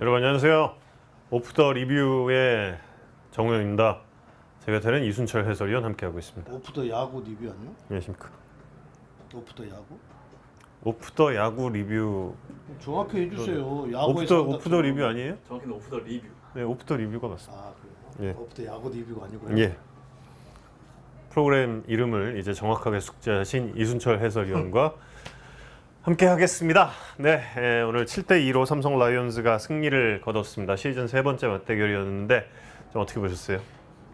여러분 안녕하세요. 오프 더 리뷰의 정우영입니다. 제 곁에는 이순철 해설위원 함께하고 있습니다. 오프더 야구 리뷰 아니야? 안녕하십니까. 오프더 야구? 오프 더 야구 리뷰 정확히 해주세요. 오프 야구에서 더 한다 오프 더 치고. 리뷰 아니에요? 정확히는 오프 더 리뷰. 네, 오프 더 리뷰가 맞습니다. 아 그래요? 예. 오프더 야구 리뷰가 아니고요. 예. 프로그램 이름을 이제 정확하게 숙지하신 이순철 해설위원과 함께 하겠습니다. 네, 예, 오늘 7대 2로 삼성 라이온즈가 승리를 거뒀습니다. 시즌 세 번째 맞대결이었는데 좀 어떻게 보셨어요?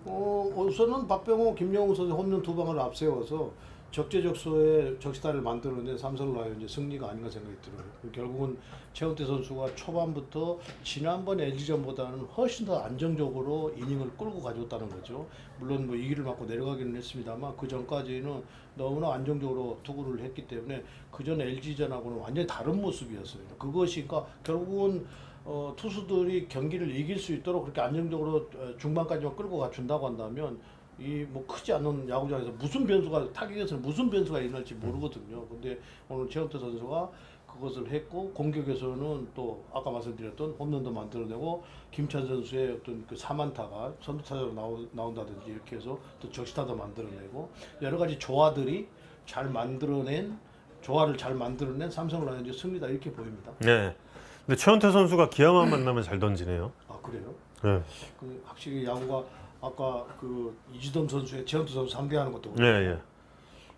어, 우선은 박병호, 김영우 선수 홈런 두 방을 앞세워서 적재적소에 적시타를 만들어낸 삼성 라이온즈 승리가 아닌가 생각이 들어요. 결국은 최원태 선수가 초반부터 지난번 LG전보다는 훨씬 더 안정적으로 이닝을 끌고 가져왔다는 거죠. 물론 뭐 이기를 맞고 내려가기는 했습니다만 그 전까지는 너무나 안정적으로 투구를 했기 때문에 그 전 LG전하고는 완전히 다른 모습이었어요. 그것이 그러니까 결국은 어, 투수들이 경기를 이길 수 있도록 그렇게 안정적으로 어, 중반까지만 끌고 가준다고 한다면 이 뭐 크지 않은 야구장에서 무슨 변수가 타격에서는 무슨 변수가 일어날지 모르거든요. 근데 오늘 최원태 선수가 그것을 했고 공격에서는 또 아까 말씀드렸던 홈런도 만들어내고 김찬 선수의 어떤 그 사만타가 선두타자로 나오, 나온다든지 이렇게 해서 또 적시타도 만들어내고 여러 가지 조화들이 잘 만들어낸 조화를 잘 만들어낸 삼성 라이온즈 승리다 이렇게 보입니다. 네. 근데 최원태 선수가 기아만 만나면 잘 던지네요. 아 그래요? 네. 그 확실히 야구가 아까 그 이지동 선수의 최원태 선수 상대하는 것도 예, 그렇고 예.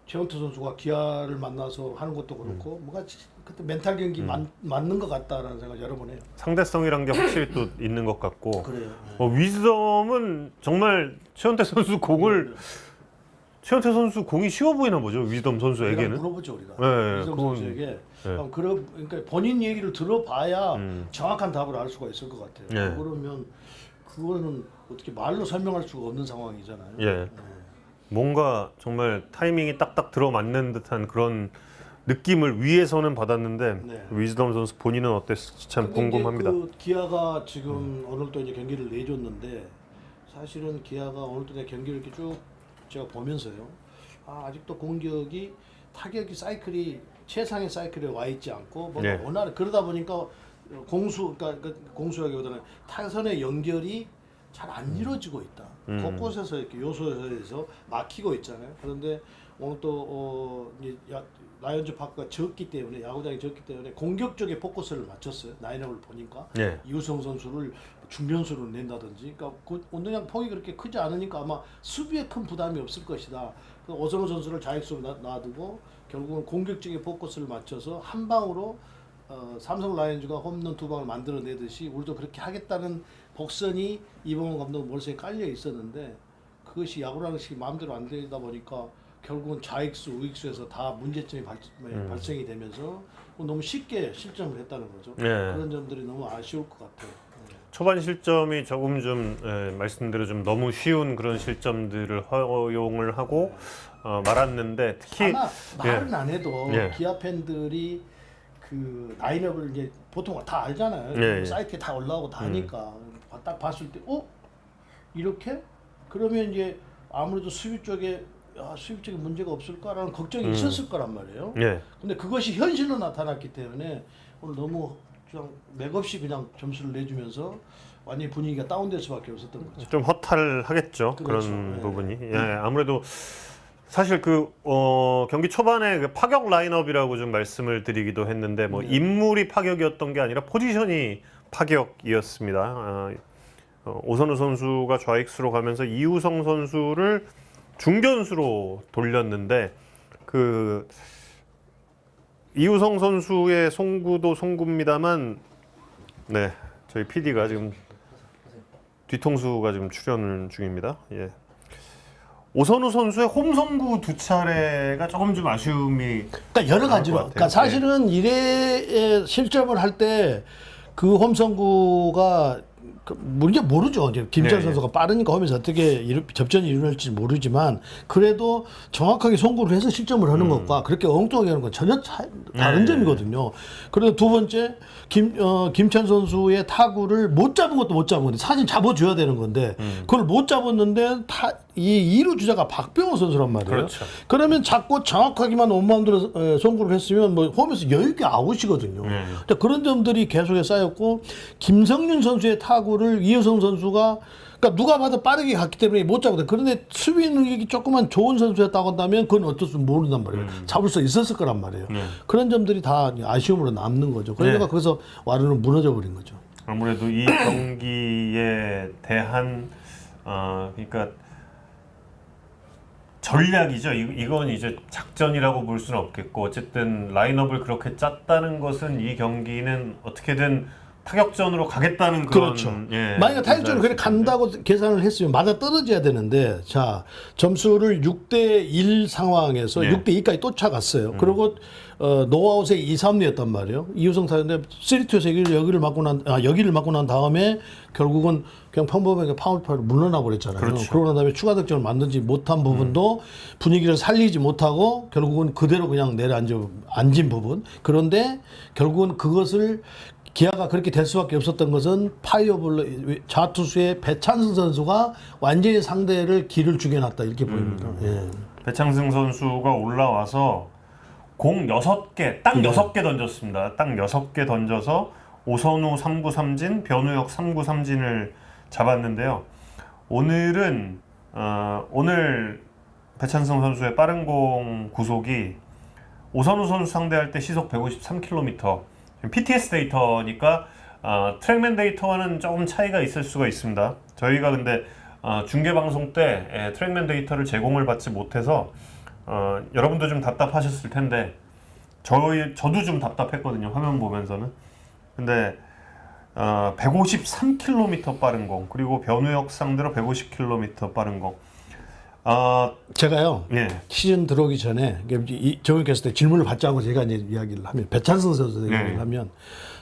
최원태 선수가 기아를 만나서 하는 것도 그렇고 뭔가 지- 그때 멘탈 경기 맞, 맞는 것 같다라는 생각 여러 번 해요. 상대성이란 게 확실히 또 있는 것 같고 그래요. 어, 위즈덤은 정말 최원태 선수 공을 최원태 선수 공이 쉬워 보이나 보죠 위즈덤 우리가 선수에게는 물어보죠 우리가 네, 이지동 그건- 선수에게 네. 어, 그러, 그러니까 본인 얘기를 들어봐야 음. 정확한 답을 알 수가 있을 것 같아요. 네. 그러면 그거는 어떻게 말로 설명할 수가 없는 상황이잖아요. 예. 네. 뭔가 정말 타이밍이 딱딱 들어맞는 듯한 그런 느낌을 위에서는 받았는데 네. 위즈덤 선수 본인은 어땠을지 참 근데 이제 궁금합니다. 그 기아가 지금 오늘 또 이제 경기를 내줬는데 사실은 기아가 오늘 또내 경기를 이렇게 쭉 제가 보면서요. 아, 아직도 공격이 타격이 사이클이 최상의 사이클에 와 있지 않고 뭐 네. 원활 그러다 보니까 공수 그러니까 그 공수라기보다는 타선의 연결이 잘 안 이루어지고 있다. 음. 곳곳에서 이렇게 요소에서 막히고 있잖아요. 그런데 오늘 또 어, 라이온즈 파크가 적기 때문에 야구장이 적기 때문에 공격 쪽에 포커스를 맞췄어요. 라인업을 보니까 예. 이우성 선수를 중견수로 낸다든지, 그러니까 그 운동량 폭이 그렇게 크지 않으니까 아마 수비에 큰 부담이 없을 것이다. 그 오성호 선수를 좌익수로 놔- 놔두고 결국은 공격적인 포커스를 맞춰서 한 방으로 어, 삼성 라이온즈가 홈런 두 방을 만들어내듯이 우리도 그렇게 하겠다는 복선이 이범호 감독 머릿속에 깔려 있었는데 그것이 야구라는 것이 마음대로 안 되다 보니까 결국은 좌익수, 우익수에서 다 문제점이 발, 음. 발생이 되면서 너무 쉽게 실점을 했다는 거죠. 예. 그런 점들이 너무 아쉬울 것 같아요. 초반 실점이 조금 좀 예, 말씀대로 좀 너무 쉬운 그런 실점들을 허용을 하고 어, 말았는데 특히 아마 말은 안 해도 예. 기아 팬들이 그 라인업을 이제 보통 다 알잖아요. 예, 예. 사이트에 다 올라오고 다 음. 하니까 딱 봤을 때 어? 이렇게? 그러면 이제 아무래도 수비 쪽에 야, 수비 쪽에 문제가 없을까라는 걱정이 음. 있었을 거란 말이에요. 예. 근데 그것이 현실로 나타났기 때문에 오늘 너무 그냥 맥없이 그냥 점수를 내주면서 완전히 분위기가 다운될 수밖에 없었던 거죠. 좀 허탈하겠죠 그런 그렇죠. 예. 부분이 예, 아무래도 사실 그 어, 경기 초반에 그 파격 라인업이라고 좀 말씀을 드리기도 했는데 뭐 네. 인물이 파격이었던 게 아니라 포지션이 파격이었습니다. 아, 어, 오선우 선수가 좌익수로 가면서 이우성 선수를 중견수로 돌렸는데 그 이우성 선수의 송구도 송구입니다만 네 저희 PD가 지금 뒤통수가 지금 출연 중입니다. 예. 오선우 선수의 홈송구 두 차례가 조금 좀 아쉬움이 그러니까 여러 가지로. 그러니까 사실은 1회 실점을 할때 그 홈성구가 그 우리가 모르죠. 김철 네, 선수가 빠르니까 홈에서 어떻게 이루, 접전이 이루어질지 모르지만 그래도 정확하게 송구를 해서 실점을 하는 것과 그렇게 엉뚱하게 하는 건 전혀 차, 다른 네. 점이거든요. 그리고 두 번째 김 어, 김찬 선수의 타구를 못 잡은 것도 못 잡은 건데 사진 잡아줘야 되는 건데 그걸 못 잡았는데 타, 이 2루 주자가 박병호 선수란 말이에요. 그렇죠. 그러면 자꾸 정확하게만 온마운드로 에, 송구를 했으면 뭐 홈에서 여유 있게 아웃이거든요. 네. 근데 그런 점들이 계속해 쌓였고 김성윤 선수의 타구 를 이효성 선수가 그러니까 누가 봐도 빠르게 갔기 때문에 못 잡거든. 그런데 수비 능력이 조금만 좋은 선수였다고 한다면 그건 어쩔 수 모른단 말이에요. 잡을 수 있었을 거란 말이에요. 네. 그런 점들이 다 아쉬움으로 남는 거죠. 그러니까 네. 거기서 와르는 무너져 버린 거죠. 아무래도 이 경기에 대한 어 그러니까 전략이죠. 이, 이건 이제 작전이라고 볼 수는 없겠고 어쨌든 라인업을 그렇게 짰다는 것은 이 경기는 어떻게든 타격전으로 가겠다는 그런 그렇죠. 예, 만약에 그렇게 의사였을 텐데. 간다고 계산을 했으면 맞아 떨어져야 되는데 자 점수를 6대 1 상황에서 네. 6대 2까지 쫓아갔어요. 그리고 어, 노아웃에 2, 3루였단 말이에요. 이우성 타인데 3투에서 여기를, 여기를 맞고 난 아, 여기를 맞고 난 다음에 결국은 그냥 평범하게 파울파로 물러나 버렸잖아요. 그렇죠. 그러고 난 다음에 추가 득점을 만들지 못한 부분도 분위기를 살리지 못하고 결국은 그대로 그냥 내려앉아 앉은 부분. 그런데 결국은 그것을 기아가 그렇게 될 수밖에 없었던 것은 파이어블러 좌투수의 배찬승 선수가 완전히 상대를 길을 죽여놨다 이렇게 보입니다. 예. 배창승 선수가 올라와서 공 6개, 딱 네. 6개 던졌습니다. 딱 6개 던져서 오선우 3구 3진, 변우혁 3구 3진을 잡았는데요. 오늘은 어, 오늘 배찬승 선수의 빠른 공 구속이 오선우 선수 상대할 때 시속 153km. PTS 데이터니까 어, 트랙맨 데이터와는 조금 차이가 있을 수가 있습니다. 저희가 근데 어, 중계 방송 때 예, 트랙맨 데이터를 제공을 받지 못해서 어, 여러분도 좀 답답하셨을 텐데 저희 저도 좀 답답했거든요. 화면 보면서는. 근데 어, 153km 빠른 공 그리고 변우혁 상대로 150km 빠른 공. 아 제가요 예. 시즌 들어오기 전에 이 정육했을 때 질문을 받지 않고 제가 이제 이야기를 하면 배찬승 선수 이야기를 네. 하면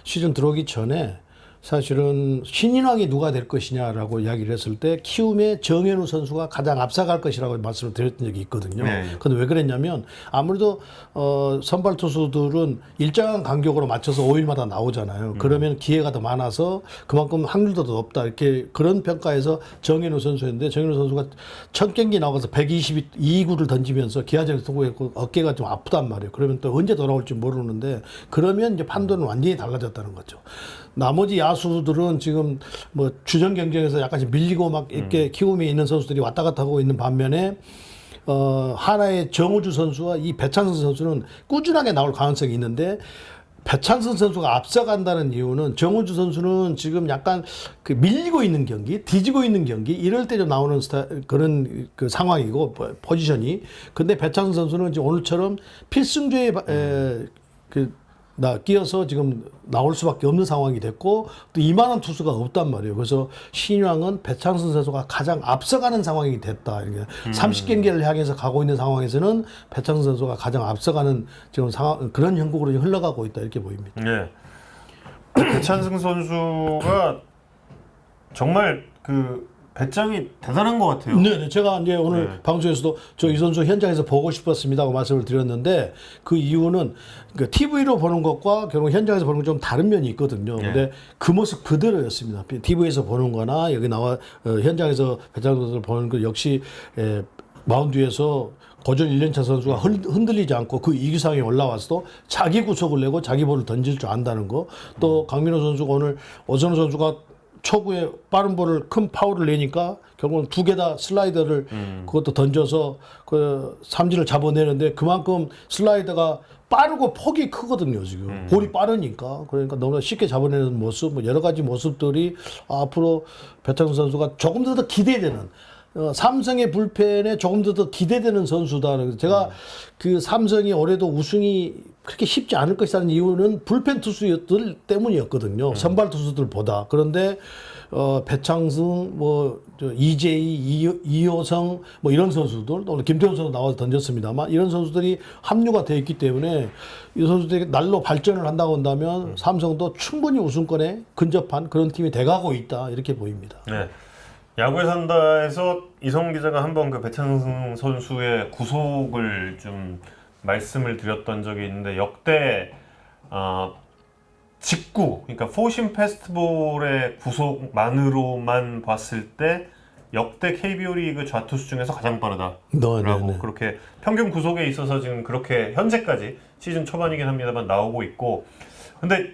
시즌 들어오기 전에 사실은 신인왕이 누가 될 것이냐라고 이야기를 했을 때 키움의 정현우 선수가 가장 앞서갈 것이라고 말씀을 드렸던 적이 있거든요. 네. 근데 왜 그랬냐면 아무래도 어 선발 투수들은 일정한 간격으로 맞춰서 5일마다 나오잖아요. 그러면 기회가 더 많아서 그만큼 확률도 더 높다. 이렇게 그런 평가에서 정현우 선수였는데 정현우 선수가 첫 경기 나가서 122구를 던지면서 기아전에 통보했고 어깨가 좀 아프단 말이에요. 그러면 또 언제 돌아올지 모르는데 그러면 이제 판도는 완전히 달라졌다는 거죠. 나머지 야수들은 지금 뭐 주전 경쟁에서 약간씩 밀리고 막 이렇게 키움에 있는 선수들이 왔다 갔다 하고 있는 반면에 어, 하나의 정우주 선수와 이 배창선 선수는 꾸준하게 나올 가능성이 있는데 배창선 선수가 앞서간다는 이유는 정우주 선수는 지금 약간 그 밀리고 있는 경기, 뒤지고 있는 경기 이럴 때 좀 나오는 스타 그런 그 상황이고 포- 포지션이. 근데 배창선 선수는 이제 오늘처럼 필승조에 바- 에, 그 나 끼어서 지금 나올 수밖에 없는 상황이 됐고 또 이만한 투수가 없단 말이에요. 그래서 신유왕은 배창선 선수가 가장 앞서가는 상황이 됐다. 이게 30경기를 향해서 가고 있는 상황에서는 배창선 선수가 가장 앞서가는 지금 상황 그런 형국으로 흘러가고 있다 이렇게 보입니다. 예. 배찬승 선수가 정말 그 배짱이 대단한 것 같아요. 네, 네. 제가 이제 오늘 네. 방송에서도 저 이 선수 현장에서 보고 싶었습니다고 말씀을 드렸는데 그 이유는 그 TV로 보는 것과 결국 현장에서 보는 건 좀 다른 면이 있거든요. 네. 근데 그 모습 그대로였습니다. TV에서 보는 거나 여기 나와 어, 현장에서 배장 선수를 보는 거 역시 에, 마운드 위에서 고전 1년차 선수가 흔- 흔들리지 않고 그 이기상에 올라와서 자기 구속을 내고 자기 볼을 던질 줄 안다는 거. 또 강민호 선수가 오늘 오선우 선수가 초구에 빠른 볼을 큰 파울을 내니까 결국은 두 개 다 슬라이더를 그것도 던져서 그 삼진을 잡아내는데 그만큼 슬라이더가 빠르고 폭이 크거든요 지금. 볼이 빠르니까. 그러니까 너무나 쉽게 잡아내는 모습 뭐 여러 가지 모습들이 앞으로 배창수 선수가 조금 더더 기대되는 어, 삼성의 불펜에 조금 더 더 기대되는 선수다. 그래서 제가 그 삼성이 올해도 우승이 그렇게 쉽지 않을 것이라는 이유는 불펜 투수들 때문이었거든요. 선발 투수들보다. 그런데 어, 배창승 뭐 저 이재희, 이- 이호성 뭐 이런 선수들 또 오늘 김태훈 선수 나와서 던졌습니다만 이런 선수들이 합류가 돼 있기 때문에 이 선수들이 날로 발전을 한다고 한다면 삼성도 충분히 우승권에 근접한 그런 팀이 돼가고 있다 이렇게 보입니다. 네. 야구에 산다에서 이성 기자가 한번 그 배창승 선수의 구속을 좀 말씀을 드렸던 적이 있는데 역대 어, 직구 그러니까 포신 페스티벌의 구속만으로만 봤을 때 역대 KBO 리그 좌투수 중에서 가장 빠르다라고 네, 네, 네. 그렇게 평균 구속에 있어서 지금 그렇게 현재까지 시즌 초반이긴 합니다만 나오고 있고 근데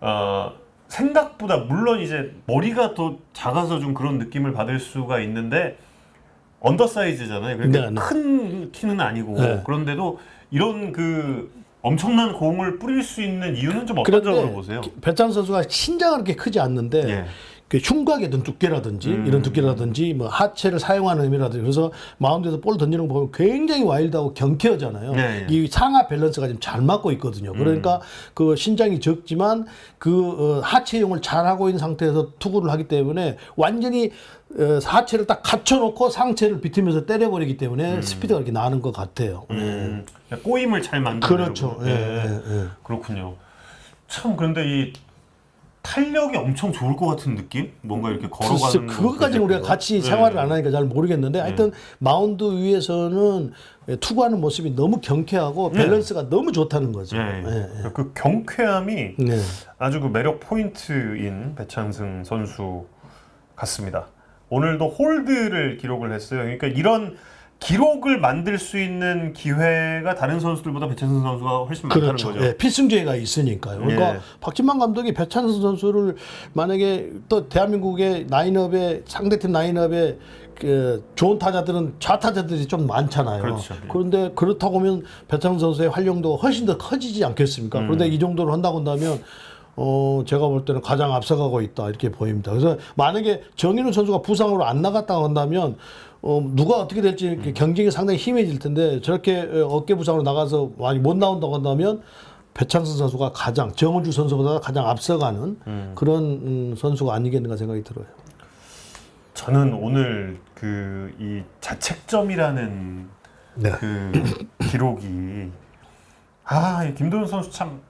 어, 생각보다 물론 이제 머리가 더 작아서 좀 그런 느낌을 받을 수가 있는데 언더사이즈잖아요. 그러니까 네, 네. 큰 키는 아니고 네. 그런데도 이런 그 엄청난 공을 뿌릴 수 있는 이유는 좀 어떤 점으로 보세요? 배찬 선수가 신장은 그렇게 크지 않는데 예. 그 흉곽의 어떤 두께라든지 음. 이런 두께라든지 뭐 하체를 사용하는 의미라든지 그래서 마운드에서 볼 던지는 거 보면 굉장히 와일드하고 경쾌하잖아요. 네, 음. 네. 이 상하 밸런스가 지금 잘 맞고 있거든요. 그러니까 그 신장이 적지만 그 어, 하체용을 잘 하고 있는 상태에서 투구를 하기 때문에 완전히 어, 하체를 딱 갖춰놓고 상체를 비틀면서 때려버리기 때문에 스피드가 이렇게 나는 것 같아요. 음, 꼬임을 잘 만드는 그렇죠. 예, 예, 예. 그렇군요. 참 그런데 이 탄력이 엄청 좋을 것 같은 느낌? 뭔가 이렇게 글쎄, 걸어가는 그것까지 것도 우리가. 같이 네. 생활을 안 하니까 잘 모르겠는데 하여튼 마운드 위에서는 투구하는 모습이 너무 경쾌하고 밸런스가 너무 좋다는 거죠. 네. 예, 예. 그 경쾌함이 네. 아주 그 매력 포인트인 배창승 선수 같습니다. 오늘도 홀드를 기록을 했어요. 그러니까 이런 기록을 만들 수 있는 기회가 다른 선수들보다 배창승 선수가 훨씬 많다는 그렇죠. 거죠. 예, 필승제가 있으니까요. 그러니까 예. 박진만 감독이 배찬선 선수를 만약에 또 대한민국의 라인업에 상대팀 라인업에 그 좋은 타자들은 좌타자들이 좀 많잖아요. 그렇죠. 예. 그런데 그렇다고 하면 배창선 선수의 활용도가 훨씬 더 커지지 않겠습니까? 그런데 음. 이 정도로 한다고 한다면 어, 제가 볼 때는 가장 앞서가고 있다 이렇게 보입니다. 그래서 만약에 정인우 선수가 부상으로 안 나갔다고 한다면 어, 누가 어떻게 될지 경쟁이 상당히 힘해질 텐데 저렇게 어, 어깨 부상으로 나가서 많이 못 나온다고 한다면 배창선 선수가 가장 정은주 선수보다 가장 앞서가는 음. 그런 음, 선수가 아니겠는가 생각이 들어요. 저는 오늘 그 이 자책점이라는 네. 그 기록이 아, 이 김도현 선수 참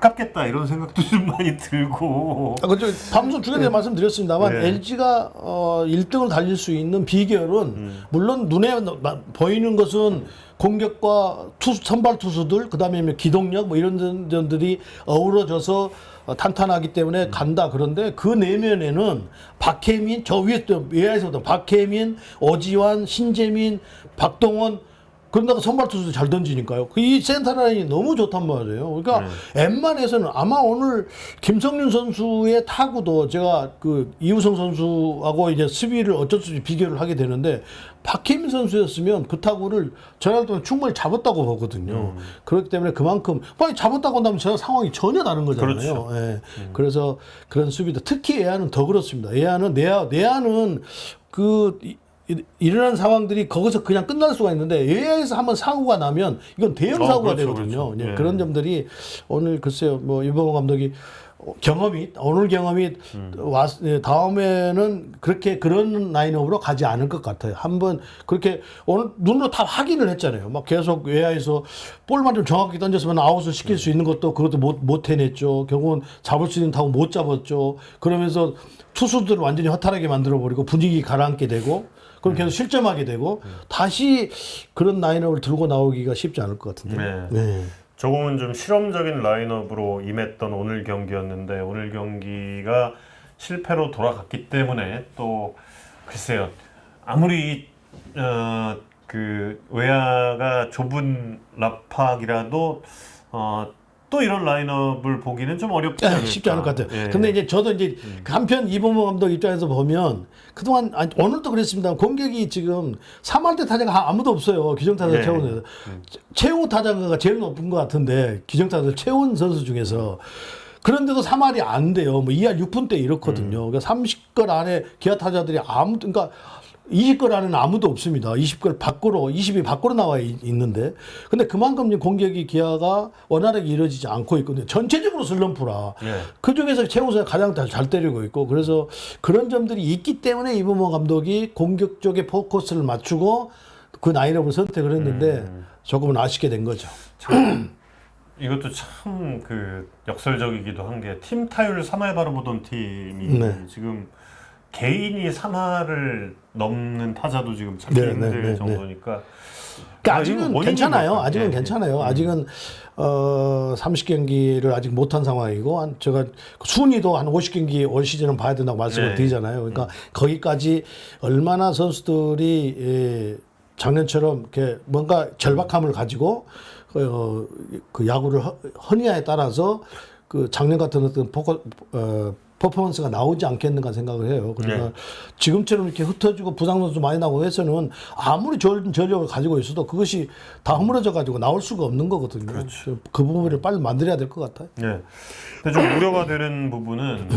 아깝겠다 이런 생각도 좀 많이 들고 아, 그죠. 방송 중에 네. 말씀드렸습니다만 네. LG가 어, 1등을 달릴 수 있는 비결은 물론 눈에 나- 보이는 것은 공격과 투수 선발 투수들 그다음에 뭐 기동력 뭐 이런 점- 점들이 어우러져서 어, 탄탄하기 때문에 간다. 그런데 그 내면에는 박혜민 저 위에 또 외야에서도 박혜민, 오지환, 신재민, 박동원 그런다고 선발 투수도 잘 던지니까요. 그이 센터 라인이 너무 좋단 말이에요. 그러니까 웬만해서는 아마 오늘 김성윤 선수의 타구도 제가 그 이우성 선수하고 이제 수비를 어쩔 수 없이 비교를 하게 되는데 박혜민 선수였으면 그 타구를 전날 동안 충분히 잡았다고 보거든요. 그렇기 때문에 그만큼 빨리 잡았다고 한다면 저 상황이 전혀 다른 거잖아요. 그렇죠. 예. 그래서 그런 수비도 특히 에아는 더 그렇습니다. 에아는 내야 내야는 그 일어난 상황들이 거기서 그냥 끝날 수가 있는데 AI에서 한번 사고가 나면 이건 대형 어, 사고가 그렇죠, 되거든요. 그렇죠. 예, 예. 그런 점들이 오늘 글쎄요, 뭐 이범호 감독이 어, 경험이 오늘 경험이 음. 왔 예, 다음에는 그렇게 그런 라인업으로 가지 않을 것 같아요. 한번 그렇게 오늘 눈으로 다 확인을 했잖아요. 막 계속 외야에서 볼만 좀 정확히 던졌으면 아웃을 시킬 수 있는 것도 그것도 못, 못 해냈죠. 결국은 잡을 수 있는 타고 못 잡았죠. 그러면서 투수들을 완전히 허탈하게 만들어 버리고 분위기 가라앉게 되고 그럼 계속 실점하게 되고 다시 그런 라인업을 들고 나오기가 쉽지 않을 것 같은데. 네. 네. 조금은 좀 실험적인 라인업으로 임했던 오늘 경기였는데 오늘 경기가 실패로 돌아갔기 때문에 또 글쎄요 아무리 어, 그 외야가 좁은 라팍이라도 어, 또 이런 라인업을 보기는 좀 어렵지 않을까 아, 쉽지 않을 것 같아요. 예. 음. 근데 이제 저도 이제 그 한편 이범호 감독 입장에서 보면 그동안 아니, 오늘도 그랬습니다. 공격이 지금 3할대 타자가 아무도 없어요. 기정타자 네. 채우는 최우 타자가 제일 높은 것 같은데 기정타자 채운 선수 중에서 그런데도 3할이 안 돼요. 뭐 2할 6분 대 이렇거든요. 음. 그러니까 30건 안에 기아 타자들이 아무 그러니까 20골 안에는 아무도 없습니다. 20골 밖으로 20이 밖으로 나와 있- 있는데 근데 그만큼 공격이 기아가 원활하게 이루어지지 않고 있거든요. 전체적으로 슬럼프라. 예. 그 중에서 최우수가 가장 잘, 잘 때리고 있고 그래서 그런 점들이 있기 때문에 이범호 감독이 공격 쪽에 포커스를 맞추고 그 라인업을 선택을 했는데 조금은 아쉽게 된 거죠. 참 이것도 참 그 역설적이기도 한 게 팀 타율 3할 바라보던 팀이 네. 지금 개인이 3할을 넘는 타자도 지금 찾기 네, 네, 힘들 네, 네. 정도니까 그러니까 아, 아직은 괜찮아요. 아직은 예, 예. 괜찮아요. 아직은 어 30경기를 아직 못한 상황이고 한 제가 순위도 한 50경기 올 시즌은 봐야 된다고 말씀을 네. 드리잖아요. 그러니까 거기까지 얼마나 선수들이 예, 작년처럼 이렇게 뭔가 절박함을 가지고 어, 그 야구를 허- 허니아에 따라서 그 작년 같은 어떤 포커, 어, 퍼포먼스가 나오지 않겠는가 생각을 해요. 그러니까 네. 지금처럼 이렇게 흩어지고 부상 선수 많이 나고 해서는 아무리 전력을 가지고 있어도 그것이 다 허물어져 가지고 나올 수가 없는 거거든요. 그그 부분을 빨리 만들어야 될 것 같아요. 예. 근데 좀 우려가 되는 부분은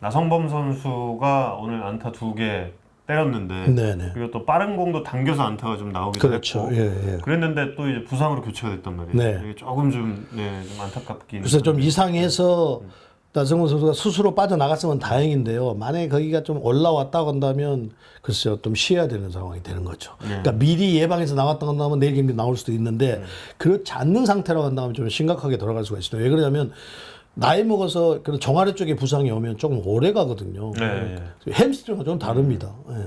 나성범 선수가 오늘 안타 두개 때렸는데 네네. 그리고 또 빠른 공도 당겨서 안타가 좀 나오기도 그렇죠. 했고 예, 예. 그랬는데 또 이제 부상으로 교체가 됐단 말이에요. 네. 조금 좀, 네, 좀 안타깝긴. 그래서 좀 이상해서 음. 나성훈 선수가 스스로 빠져나갔으면 다행인데요. 만약에 거기가 좀 올라왔다고 한다면 글쎄요, 좀 쉬어야 되는 상황이 되는 거죠. 네. 그러니까 미리 예방해서 나갔다 한다면 내일 경기 나올 수도 있는데 네. 그렇지 않는 상태라고 한다면 좀 심각하게 돌아갈 수가 있어요. 왜 그러냐면 나이 먹어서 그런 종아리 쪽에 부상이 오면 조금 오래 가거든요. 네, 햄스트링과 좀 다릅니다. 예.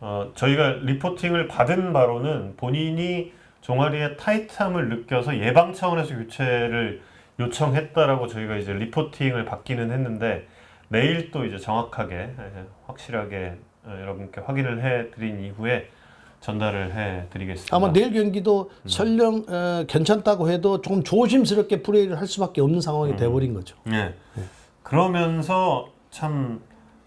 어, 저희가 리포팅을 받은 바로는 본인이 종아리의 타이트함을 느껴서 예방 차원에서 교체를 요청했다라고 저희가 이제 리포팅을 받기는 했는데 내일 또 이제 정확하게 예, 확실하게 어, 여러분께 확인을 해드린 이후에 전달을 해드리겠습니다. 아마 내일 경기도 음. 설령 어, 괜찮다고 해도 조금 조심스럽게 플레이를 할 수밖에 없는 음. 상황이 돼버린 거죠. 예. 그러면서 참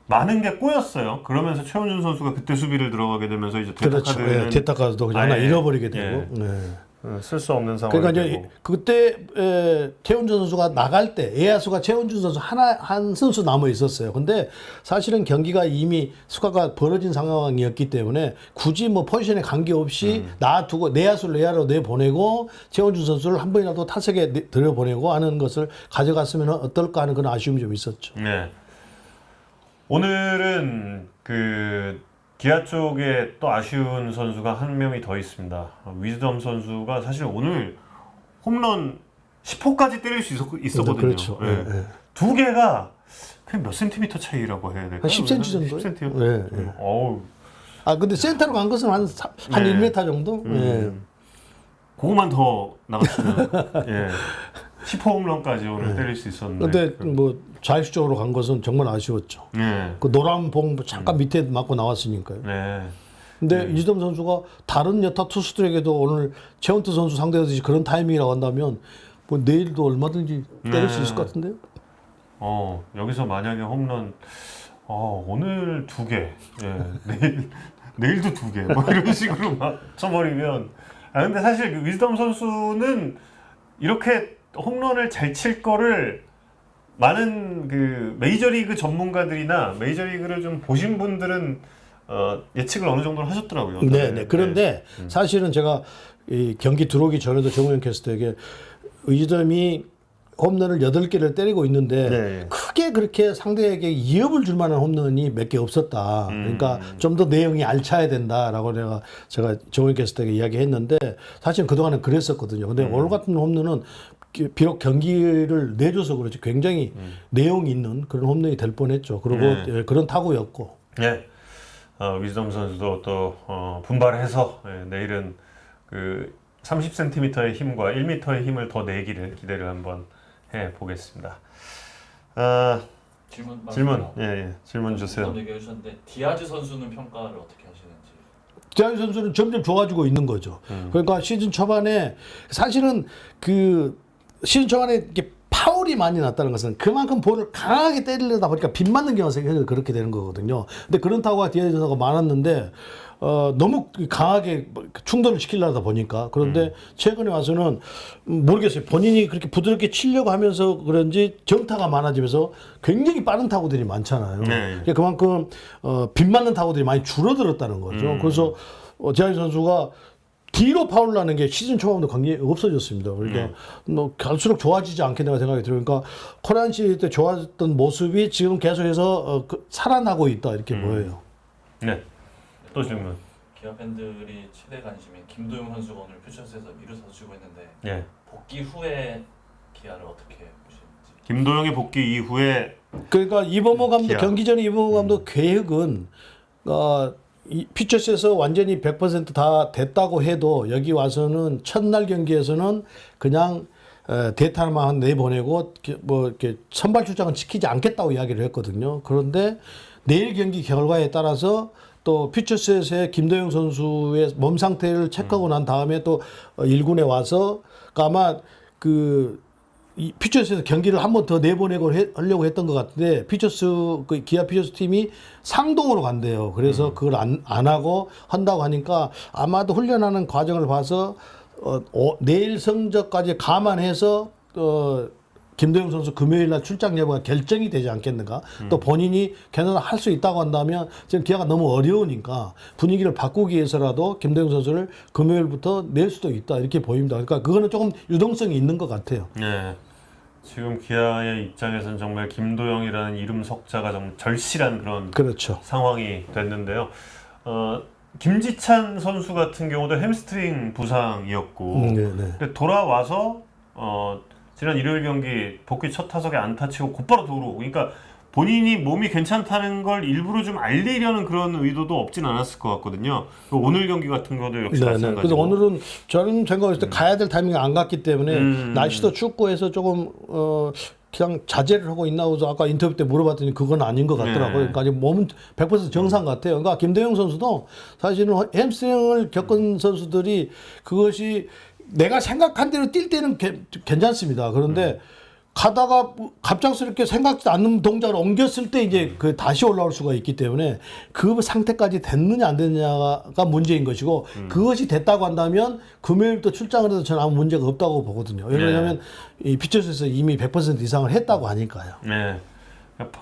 많은 게 꼬였어요. 그러면서 최원준 선수가 그때 수비를 들어가게 되면서 이제 그렇죠. 데타카드는 예, 데타카드도 그냥 하나 잃어버리게 예. 되고. 네. 쓸 수 없는 상황이 그러니까 되고. 이제 그때 에, 최원준 선수가 나갈 때 에야수가 최원준 선수 하나 한 선수 남아 있었어요. 근데 사실은 경기가 이미 수가가 벌어진 상황이었기 때문에 굳이 뭐 포지션에 관계 없이 음. 놔두고 내야수를 내야로 내보내고 최원준 선수를 한 번이라도 타석에 내- 들여보내고 하는 것을 가져갔으면 어떨까 하는 그런 아쉬움이 좀 있었죠. 네. 오늘은 그 기아 쪽에 또 아쉬운 선수가 한 명이 더 있습니다. 어, 위즈덤 선수가 사실 오늘 홈런 10호까지 때릴 수 있었, 있었거든요. 그렇죠. 예. 예, 예. 두 개가 그냥 몇 센티미터 차이라고 해야 될까요? 한 10cm 정도요? 10cm. 예, 예. 어우, 아 근데 센터로 간 것은 한, 사- 한 네. 1m 정도? 예. 음. 그거만 더 나갔으면 예. 10호 홈런까지 오늘 때릴 수 있었는데. 네. 근데 뭐 좌익수 쪽으로 간 것은 정말 아쉬웠죠. 네. 그 노란 봉 잠깐 밑에 맞고 나왔으니까요. 네. 근데 이지덤 선수가 다른 여타 투수들에게도 오늘 최원태 선수 상대하듯이 그런 타이밍이라고 한다면 뭐 내일도 얼마든지 때릴 수 네. 있을 것 같은데요. 어 여기서 만약에 홈런 어 오늘 두 개, 예 내일 내일도 두 개, 뭐 이런 식으로 막 쳐버리면 아 근데 사실 그 위즈덤 선수는 이렇게 홈런을 잘 칠 거를 많은 그 메이저리그 전문가들이나 메이저리그를 좀 보신 분들은 어, 예측을 어느 정도 하셨더라고요. 네, 네. 그런데 음. 사실은 제가 이 경기 들어오기 전에도 정우영 캐스터에게 의지덤이 홈런을 8개를 때리고 있는데 네. 크게 그렇게 상대에게 위협을 줄 만한 홈런이 몇 개 없었다. 음. 그러니까 좀 더 내용이 알차야 된다라고 내가 제가 정우영 캐스터에게 이야기했는데 사실은 그동안은 그랬었거든요. 근데 음. 오늘 같은 홈런은 기- 비록 경기를 내줘서 그렇지 굉장히 내용 있는 그런 홈런이 될 뻔했죠. 그리고 음. 네. 예, 그런 타구였고 네. 어, 위즈덤 선수도 또 어, 분발해서 예, 내일은 그 30cm의 힘과 1m의 힘을 더 내기를 기대를 한번 해 보겠습니다. 아, 질문 질문, 예, 예, 질문 주세요. 얘기해 주셨는데 디아즈 선수는 평가를 어떻게 하시는지. 디아이 선수는 점점 좋아지고 있는 거죠. 음. 그러니까 시즌 초반에 사실은 그 시즌 초반에 이렇게 파울이 많이 났다는 것은 그만큼 볼을 강하게 때리려다 보니까 빗 맞는 경우가 생겨서 그렇게 되는 거거든요. 근데 그런 타구가 선수가 많았는데 어, 너무 강하게 충돌을 시키려다 보니까 그런데 최근에 와서는 음, 모르겠어요. 본인이 그렇게 부드럽게 치려고 하면서 그런지 정타가 많아지면서 굉장히 빠른 타구들이 많잖아요. 네. 그러니까 그만큼 어, 빗 맞는 타구들이 많이 줄어들었다는 거죠. 그래서 어, 디아즈 선수가 뒤로 파울 나는 게 시즌 초반부터 관계 없어졌습니다. 그러니까 뭐 갈수록 좋아지지 않겠나 생각이 들어요. 그러니까 코리안 시리즈 때 좋았던 모습이 지금 계속해서 어, 그, 살아나고 있다 이렇게 보여요. 네. 또 질문. 기아 팬들이 최대 관심인 김도영 선수가 오늘 퓨처스에서 미루 서 주고 있는데 예. 복귀 후에 기아를 어떻게 보시는지. 김도영의 복귀 이후에 그러니까 이범호 감독 기아. 경기 전에 이범호 감독 계획은 어, 이 피처스에서 완전히 100%다 됐다고 해도 여기 와서는 첫날 경기에서는 그냥 에, 데이터만 내보내고 뭐 이렇게 선발 출장은 지키지 않겠다고 이야기를 했거든요. 그런데 내일 경기 결과에 따라서 또 피처스에서의 김도영 선수의 몸 상태를 체크하고 난 다음에 또 어, 1군에 와서 그러니까 아마 그 이 피처스에서 경기를 한 번 더 내보내고 해- 하려고 했던 것 같은데 피처스 그 기아 피처스 팀이 상동으로 간대요. 그래서 그걸 안, 안 하고 한다고 하니까 아마도 훈련하는 과정을 봐서 어, 어, 내일 성적까지 감안해서 어, 김도영 선수 금요일 날 출장 여부가 결정이 되지 않겠는가? 또 본인이 괜찮아 할수 있다고 한다면 지금 기아가 너무 어려우니까 분위기를 바꾸기 위해서라도 김도영 선수를 금요일부터 낼 수도 있다 이렇게 보입니다. 그러니까 그거는 조금 유동성이 있는 것 같아요. 네. 지금 기아의 입장에서는 정말 김도영이라는 이름 석자가 정말 절실한 그런 그렇죠. 상황이 됐는데요. 어, 김지찬 선수 같은 경우도 햄스트링 부상이었고 음, 네, 네. 근데 돌아와서 어, 지난 일요일 경기 복귀 첫 타석에 안타 치고 곧바로 도루. 그러니까 본인이 몸이 괜찮다는 걸 일부러 좀 알리려는 그런 의도도 없진 않았을 것 같거든요. 그 오늘 경기 같은 경우도 역시 네, 네. 마찬가지고. 오늘은 저는 생각했을 때 가야 될 타이밍이 안 갔기 때문에 음. 날씨도 춥고 해서 조금 어 그냥 자제를 하고 있나 해서 아까 인터뷰 때 물어봤더니 그건 아닌 것 같더라고요. 네. 그러니까 아직 몸은 100% 정상 같아요. 그러니까 김도영 선수도 사실은 햄스트링을 겪은 선수들이 그것이 내가 생각한 대로 뛸 때는 개- 괜찮습니다. 그런데 가다가 갑작스럽게 생각지도 않는 동작을 옮겼을 때 이제 그 다시 올라올 수가 있기 때문에 그 상태까지 됐느냐 안 됐느냐가 문제인 것이고 그것이 됐다고 한다면 금요일부터 출장을 해도 저는 아무 문제가 없다고 보거든요. 네. 왜냐하면 이 피처스에서 이미 100% 이상을 했다고 하니까요. 네.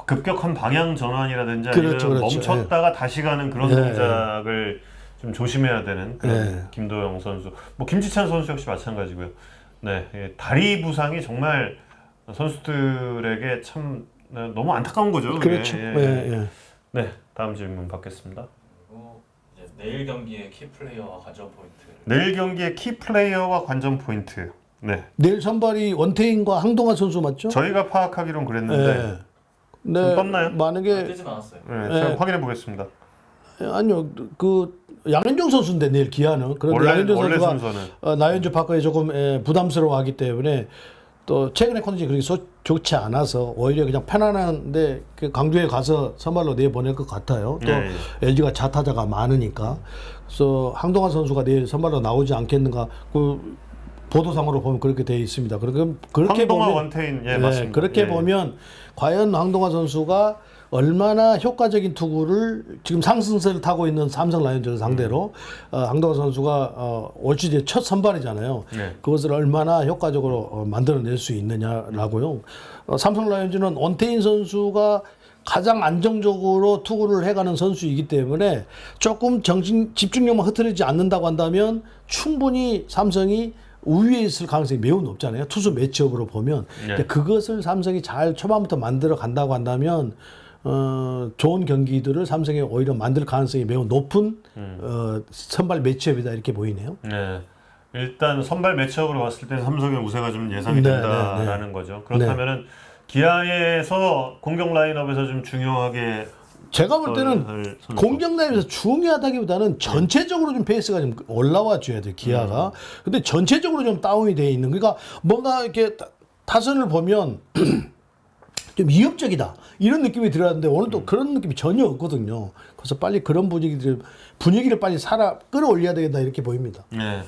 급격한 방향 전환이라든지 그렇죠, 그렇죠. 멈췄다가 다시 가는 그런 네. 동작을 좀 조심해야 되는 그런 네. 김도영 선수. 뭐 김지찬 선수 역시 마찬가지고요. 네, 예, 다리 부상이 정말 선수들에게 참 네, 너무 안타까운 거죠. 그게. 그렇죠. 예, 예, 예. 예. 네, 다음 질문 받겠습니다. 그리고 이제 내일 경기의 키 플레이어와 관전 포인트를 내일 경기의 키 플레이어와 관전 포인트. 네, 내일 선발이 원태인과 항동환 선수 맞죠? 저희가 파악하기론 그랬는데 예. 네. 좀 떴나요? 만약에 뜨진 않았어요. 네, 네. 제가 확인해 보겠습니다. 아니요 그 양현종 선수인데 내일 기아는 그런데 원래 양현종 원래 선수가 순서는 어, 나연주 파크에 조금 에, 부담스러워하기 때문에 또 최근에 컨디션이 그렇게 소, 좋지 않아서 오히려 그냥 편안한데 그 강주에 가서 선발로 내보낼 것 같아요. 또 예, LG가 자타자가 많으니까 그래서 항동환 선수가 내일 선발로 나오지 않겠는가 그 보도상으로 보면 그렇게 돼 있습니다. 그렇게 그렇게 황동화 보면 원태인 예, 네, 맞습니다. 그렇게 예. 보면 과연 황동화 선수가 얼마나 효과적인 투구를 지금 상승세를 타고 있는 삼성 라이온즈를 상대로 어, 황동화 선수가 어, 올 시즌 첫 선발이잖아요. 네. 그것을 얼마나 효과적으로 어, 만들어낼 수 있느냐라고요. 어, 삼성 라이온즈는 원태인 선수가 가장 안정적으로 투구를 해가는 선수이기 때문에 조금 정신 집중력만 흐트러지지 않는다고 한다면 충분히 삼성이 우위에 있을 가능성이 매우 높잖아요. 투수 매치업으로 보면 네. 그것을 삼성이 잘 초반부터 만들어 간다고 한다면 어, 좋은 경기들을 삼성이 오히려 만들 가능성이 매우 높은 음. 어, 선발 매치업이다 이렇게 보이네요. 네. 일단 선발 매치업으로 봤을 때 삼성의 우세가 좀 예상이 네, 된다라는 거죠. 그렇다면은 기아에서 공격 라인업에서 좀 중요하게 제가 볼 때는. 공격 라인에서 중요하다기보다는 전체적으로 좀 페이스가 좀 올라와 줘야 돼 기아가. 근데 전체적으로 좀 다운이 돼 있는. 그러니까 뭔가 이렇게 타- 타선을 보면 좀 위협적이다 이런 느낌이 들었는데 오늘 또 그런 느낌이 전혀 없거든요. 그래서 빨리 그런 분위기들 분위기를 빨리 살아 끌어올려야 되겠다 이렇게 보입니다. 네.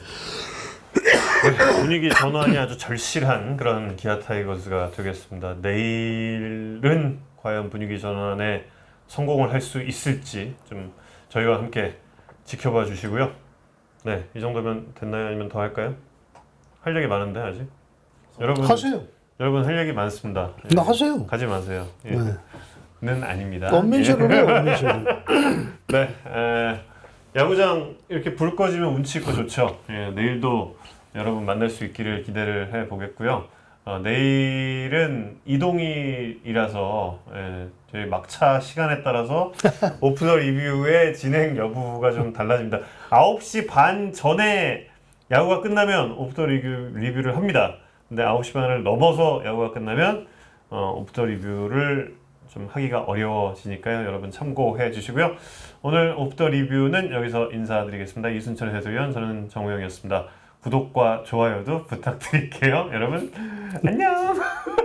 네, 분위기 전환이 아주 절실한 그런 기아 타이거즈가 되겠습니다. 내일은 과연 분위기 전환에 성공을 할 수 있을지 좀 저희와 함께 지켜봐 주시고요. 네, 이 정도면 됐나요? 아니면 더 할까요? 할 얘기 많은데 아직. 여러분, 하세요. 여러분 할 얘기 많습니다. 예, 나 하세요. 가지 마세요. 예. 네. 는 아닙니다. 원맨쇼를 해요. 원맨쇼를. 네, 에, 야구장 이렇게 불 꺼지면 운치 있고 좋죠. 예, 내일도 여러분 만날 수 있기를 기대를 해 보겠고요. 어, 내일은 이동일이라서 예, 저희 막차 시간에 따라서 오프 더 리뷰의 진행 여부가 좀 달라집니다. 9시 반 전에 야구가 끝나면 오프 더 리뷰, 리뷰를 합니다. 근데 9시 반을 넘어서 야구가 끝나면 어, 오프 더 리뷰를 좀 하기가 어려워지니까요. 여러분 참고해 주시고요. 오늘 오프 더 리뷰는 여기서 인사드리겠습니다. 이순철 해설위원, 저는 정우영이었습니다. 구독과 좋아요도 부탁드릴게요. 여러분 안녕.